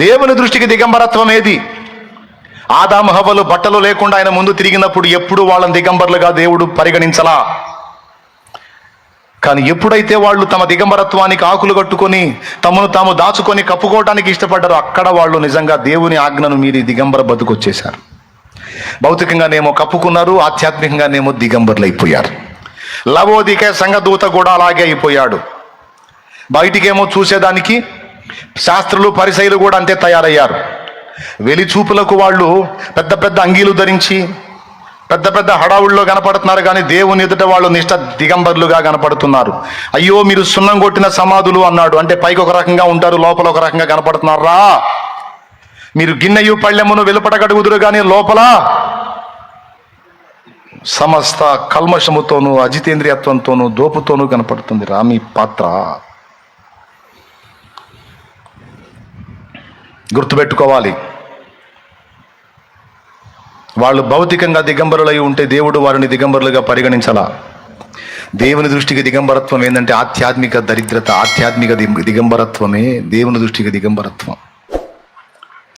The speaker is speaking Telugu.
దేవుని దృష్టికి దిగంబరత్వం ఏది? ఆదామహవలు బట్టలు లేకుండా ఆయన ముందు తిరిగినప్పుడు ఎప్పుడు వాళ్ళని దిగంబర్లుగా దేవుడు పరిగణించలా. కానీ ఎప్పుడైతే వాళ్ళు తమ దిగంబరత్వానికి ఆకులు కట్టుకొని తమను తాము దాచుకొని కప్పుకోవడానికి ఇష్టపడ్డారో అక్కడ వాళ్ళు నిజంగా దేవుని ఆజ్ఞను మీరి దిగంబర బతుకొచ్చేశారు. భౌతికంగానేమో కప్పుకున్నారు ఆధ్యాత్మికంగానేమో దిగంబర్లు అయిపోయారు లవోదిక సంఘదూత కూడా అలాగే అయిపోయాడు. బయటికేమో చూసేదానికి శాస్త్రులు పరిశైలు కూడా అంతే తయారయ్యారు. వెలిచూపులకు వాళ్ళు పెద్ద పెద్ద అంగీలు ధరించి పెద్ద పెద్ద హడావుల్లో కనపడుతున్నారు కానీ దేవుని ఎదుట వాళ్ళు నిష్ట దిగంబర్లుగా కనపడుతున్నారు. అయ్యో మీరు సున్నం కొట్టిన సమాధులు అన్నాడు. అంటే పైకి ఒక రకంగా ఉంటారు లోపల ఒక రకంగా కనపడుతున్నారా? మీరు గిన్నెయు పళ్ళెమును వెలుపడగడుగుదురు కానీ లోపల సమస్త కల్మషముతోనూ అజితేంద్రియత్వంతోనూ దోపుతోనూ కనపడుతుంది రా మీ పాత్ర. గుర్తుపెట్టుకోవాలి. వాళ్ళు భౌతికంగా దిగంబరులై ఉంటే దేవుడు వారిని దిగంబరులుగా పరిగణించాలా. దేవుని దృష్టికి దిగంబరత్వం ఏంటంటే ఆధ్యాత్మిక దరిద్రత ఆధ్యాత్మిక దిగంబరత్వమే దేవుని దృష్టికి దిగంబరత్వం.